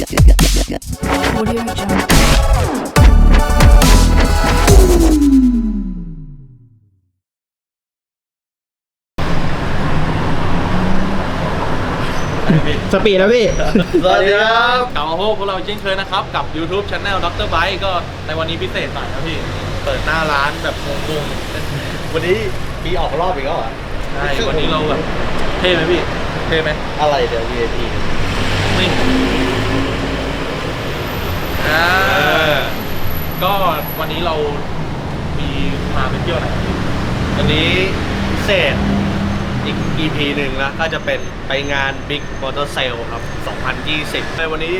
Audio Jungle. สปีดแล้วพี่ สวัสดีครับกลับมาพบพวกเราเช่นเคยนะครับ กับ YouTube Channel Dr. Bike ก็ในวันนี้พิเศษหน่อยนะพี่ เปิดหน้าร้านแบบงงวันนี้มีออกรอบอีกแล้วเหรอๆใช่วันนี้เราแบบเท่ไหมพี่ เท่ไหมอะไรเดี๋ยว VIP นี่ อ่าก็วันนี้เรามีมาไปเที่ยวไหนพี่วันนี้พิเศษอีก EP หนึ่งนะก็จะเป็นไปงาน Big Motor Sale ครับ 2020 ในวันนี้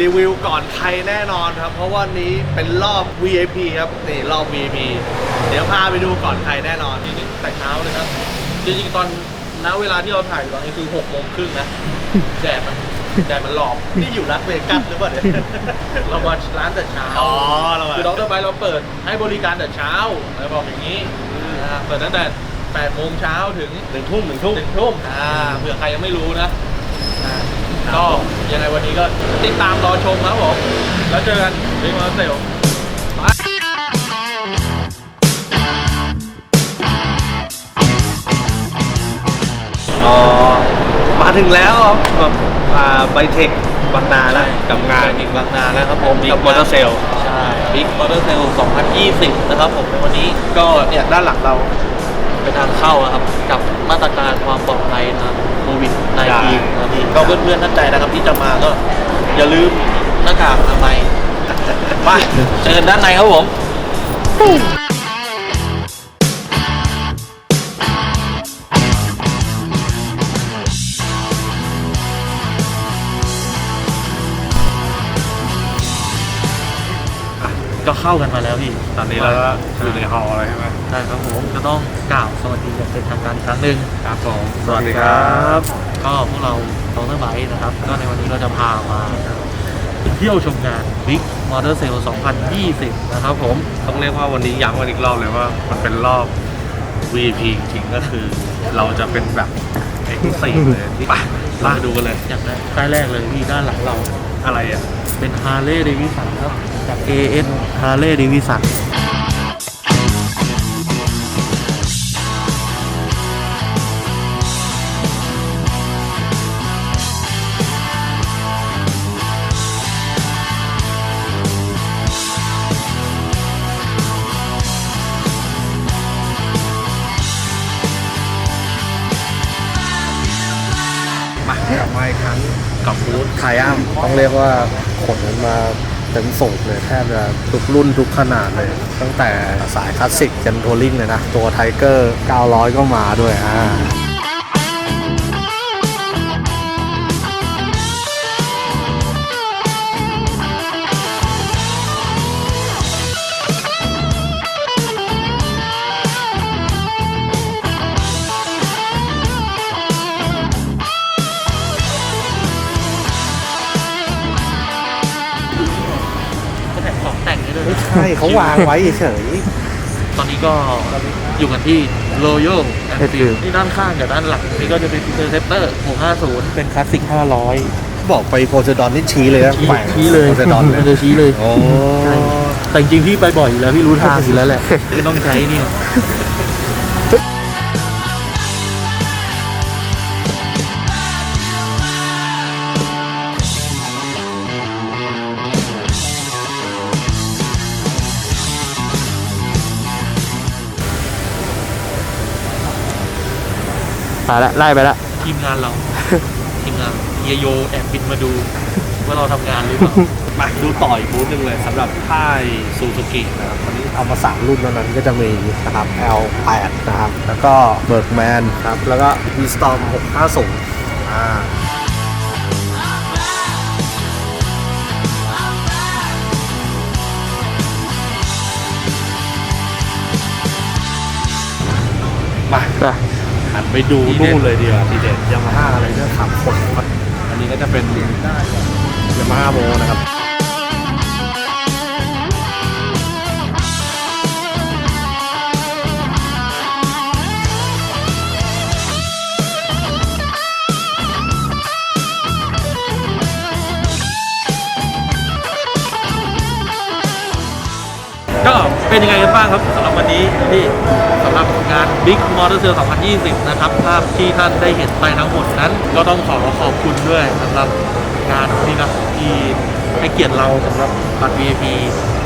รีวิวก่อนใครแน่นอนครับ เพราะว่านี้เป็นรอบ VIP ครับนี่รอบ VIP เดี๋ยวพาไปดูก่อนใครแน่นอนจริงๆแต่เช้าเลยครับ จริงๆตอนณเวลาที่เราถ่ายอยู่ตอนนี้คือหกโมงครึ่งนะ แดดมัน แดดมันหลอกนี่อยู่รัสเวกัสหรือเปล่าเนี่ยเรามาร้านแต่เช้าอ๋อเรามาคือดรไบเราเปิดให้บริการแต่เช้าเราบอกอย่างนี้นะฮะเปิดตั้งแต่8โมงเช้าถึงหนึ่งทุ่มหนึ่งทุ่มหนึ่งทุ่มอ่าเผื่อใครยังไม่รู้นะอ่าก็ยังไงวันนี้ก็ติดตามรอชมครับผมแล้วเจอกันที่มาเซลอ๋อมาถึงแล้วครับแบบ อ่าไบเทคบางนาแล้วกับงานอีกบางนาแล้วครับผมกับมอเตอร์เซลใช่บิ๊กมอเตอร์เซล2020 นะครับผมในวันนี้ก็เนี่ยด้านหลังเราเป็นทางเข้านะครับกับมาตรการความปลอดภัยนะครับโควิดได้19นะครับพี่ก็เพื่อนๆท่านใดนะครับที่จะมาก็อย่าลืมหน้ากากอนามัยไปเจอกันด้านในครับผม ก็เข้ากันมาแล้วพี่ตอนนี้เราก็อยู่ในฮอลล์เลยใช่ไหมใช่ครับผมก็ต้องกล่าวสวัสดีอย่างเป็นทางการอีกครั้งหนึ่งครับผมก็พวกเราดรไบค์นะครับ ก็ในวันนี้เราจะพามาเที่ยวชมงาน Big Motor Sale 2020 นะครับผม ต้องเรียกว่าวันนี้ย้ำกันอีกรอบเลยว่ามันเป็นรอบ VIP จริงๆก็คือ เราจะเป็นแบบเอ็กซ์ซีเลยที่ไปมาดูกันเลย อย่างแรกป้ายแรกเลยพี่ด้านหลังเรา อะไรอะ เป็น Harley Davidson ครับ จาก AS Harley Davidson มากลับมาอีกครั้งกับบูธไทอัมต้องเรียกว่าขนกันมาเต็มสูบเลยแทบจะทุกรุ่นทุกขนาดเลย ตั้งแต่สายคลาสสิกจนทัวริงเลยนะ ตัวไทเกอร์ 900 ก็มาด้วยอ่า เขาวางไว้เฉย ตอนนี้ก็อยู่กันที่ Royal Enfield นี่ด้านข้างกับด้านหลังนี่ก็จะเป็น Interceptor 650 เป็นคลาสสิก 500 บอกไปโพเซดอนนี่ชี้เลยนะชี้แขวงชี้เลยโพเซดอนมันจะชี้เลยโอ้ใช่แต่จริงๆพี่ไปบ่อยอยู่แล้วพี่รู้ทางอยู่แล้วแหละคือต้องใช้เนี่ ไปละไล่ไปละ ทีมงานเรา ทีมงานเฮียโยแอบบินมาดู ว่าเราทำงานหรือเปล่า มาดูต่ออีกบูธหนึ่งเลยสำหรับค่ายซูซูกินะครับวันนี้เอามาสามรุ่นเท่านั้นก็จะมีนะครับ L8 นะครับ แล้วก็เบิร์กแมนครับ แล้วก็ v s t o r m 650อ่ามาหัน ไปดูนู่นเลยดีกว่าทีเด็ดยามาฮ่าอะไรเนี่ยขับคนอันนี้ก็จะเป็นยามาฮ่าโมนะครับก็ เป็นยังไงกันบ้างครับสำหรับวันนี้พี่สำหรับงาน Big Motor Sale 2020 นะครับ ภาพที่ท่านได้เห็นไปทั้งหมดนั้น ก็ต้องขอขอบคุณด้วยสำหรับงานนี้นะที่ให้เกียรติเราสำหรับบัตร VIP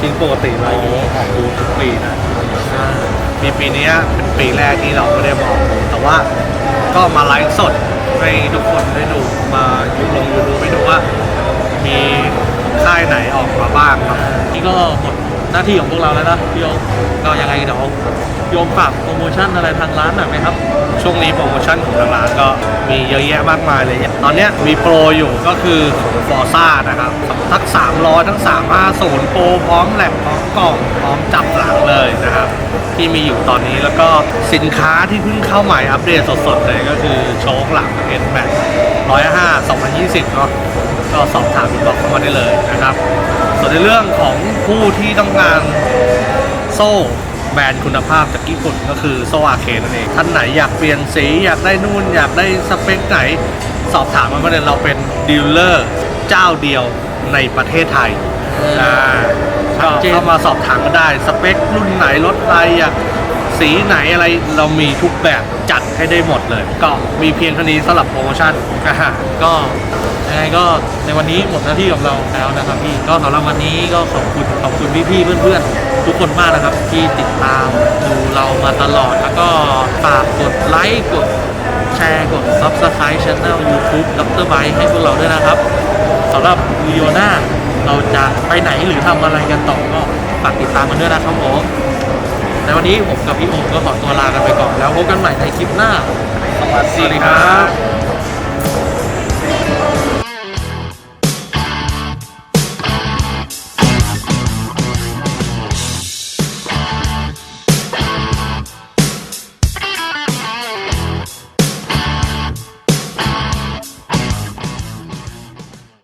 จริงปกติเราถ่ายดูทุกปีนะปีปีนี้เป็นปีแรกที่เราไม่ได้บอกแต่ว่าก็มาไลฟ์สดให้ทุกคนได้ดูมายูลงยูทูบไปดูว่ามี ค่ายไหนออกมาบ้างครับนี่ก็หมดหน้าที่ของพวกเราแล้วนะพี่โยมก็ยังไงเดี๋ยวโยมฝากโปรโมชั่นอะไรทางร้านหน่อยไหมครับ ช่วงนี้โปรโมชั่นของทางร้านก็มีเยอะแยะมากมายเลย ตอนเนี้ยมีโปรอยู่ก็คือของฟอร์ซ่านะครับทั้ง300 ทั้ง 350 โปรพร้อมแหลกพร้อมกล่องพร้อมจับหลังเลยนะครับ ที่มีอยู่ตอนนี้แล้วก็สินค้าที่เพิ่งเข้าใหม่อัปเดตสดๆเลยก็คือโชคหลัง N Max 105 2020เนาะ ก็สอบถามอินบอกเข้ามาได้เลยนะครับ ส่วนในเรื่องของผู้ที่ต้องการโซ่แบรนด์คุณภาพจากญี่ปุ่นก็คือโซอาเคนั่นเองท่านไหนอยากเปลี่ยนสีอยากได้นู่น อยากได้สเปคไหน สอบถามมาเมื่อเดือนเราเป็นดีลเลอร์เจ้าเดียวในประเทศไทยอ่าก็เข้ามาสอบถามก็ได้สเปครุ่นไหนรถอะไรอยาก สีไหนอะไรเรามีทุกแบบจัดให้ได้หมดเลย ก็มีเพียงเท่านี้สำหรับโปรโมชั่นอ่าก็ยังไงก็ในวันนี้หมดหน้าที่ของเราแล้วนะครับพี่ก็สำหรับวันนี้ก็ขอบคุณขอบคุณพี่ๆเพื่อนๆ ทุกคนมากนะครับ ที่ติดตามดูเรามาตลอด แล้วก็ฝากกดไลค์กดแชร์กด Subscribe Channel YouTube ดรไบให้พวกเราด้วยนะครับสำหรับวิดีโอหน้าเราจะไปไหนหรือทำอะไรกันต่อก็ฝากติดตามกันด้วยนะครับผม ในวันนี้ผมกับพี่โอมก็ขอตัวลากันไปก่อนแล้วพบกันใหม่ในคลิปหน้า สวัสดีครับ